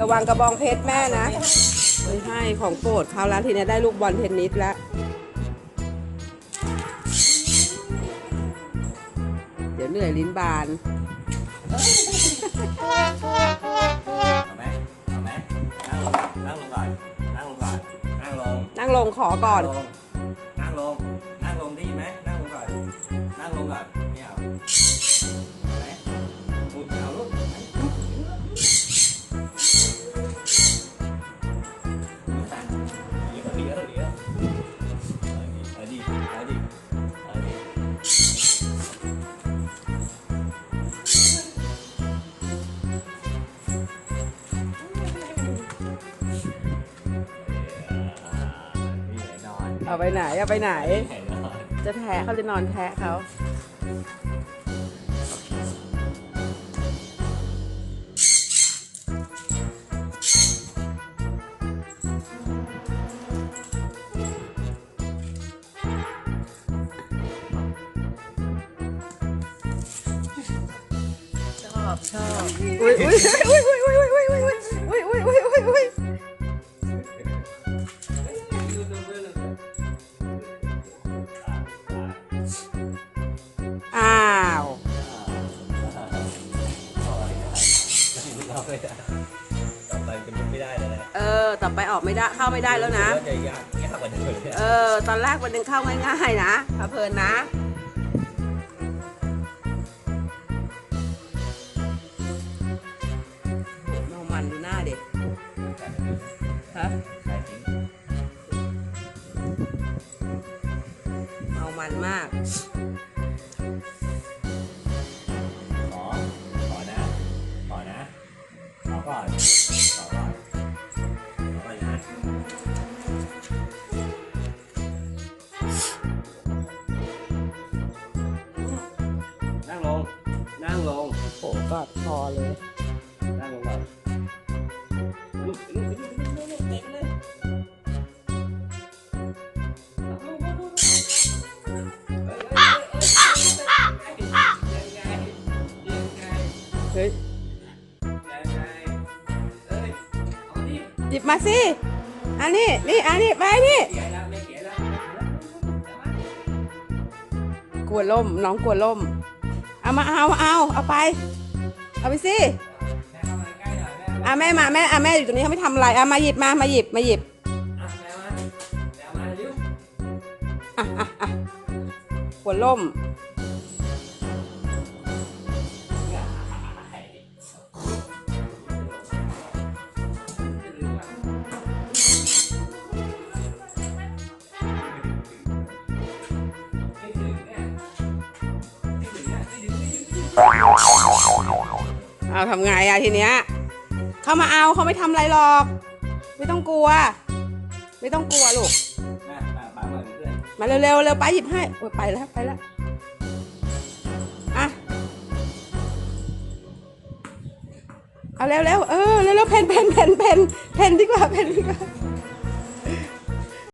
ระวังกระบองเพชรแม่นะไม่ให้ของโปรดเขาแล้วทีนี้ได้ลูกบอลเทนนิสแล้วเดี๋ยวเหนื่อยลิ้นบานเอาไหมเอาไหมนั่งลงนั่งลงก่อนนั่งลงก่อนนั่งลงนั่งลงขอก่อน นั่งลงนั่งลง เอาไปไหนเอาไปไหนไหนนอนจะแทะเขาจะนอนแทะเขาชอบชอบอุ้ยอุ้ยอุ้ยอุ้ยอุ้ยอุ้ยอุ้ย ไม่ได้ต่อไปจะไม่ได้แล้วนะเออ ต่อไปออกไม่ได้เข้าไม่ได้แล้วนะจะยากยากกว่าเดิมเลยเออ ตอนแรกมันยังเข้าง่ายๆนะพาเพลินนะมองมันดูหน้าเด็กฮะเมามันมาก นั่งลงนั่งลงโอ้กอดคอเลยนั่งลงอนลุกลุกลุกลุกลุกลุกเตะเลยลุกลุกลุกลุกเอ้ยเอ้ยเอ้ยยังไงยังไงเฮ้ ยิบมาสิ อันนี้ นี่ อันนี้ ไปนี่กลัวล่ม น้องกลัวล่ม เอามาเอาเอา เอาไป เอาไปสิแม่เข้ามาใกล้หน่อยแม่ะแม่มาแม่อะแม่อยู่ตรงนี้เขาไม่ทำอะไรอะมาหยิบมา มาหยิบ มาหยิบอะอะอะอะกลัวล่ม เอาทำไงอะทีเนี้ย เข้ามาเอาเขาไม่ทำอะไรหรอก ไม่ต้องกลัว ไม่ต้องกลัวลูกแม่มาปาเหมือนเพื่อนมาเร็วๆเร็วไปหยิบให้โอ้ยไปแล้วไปแล้วอะเอาเร็วๆเออเร็วๆเพนเพนเพนเพนเพนดีกว่าเพนดีกว่า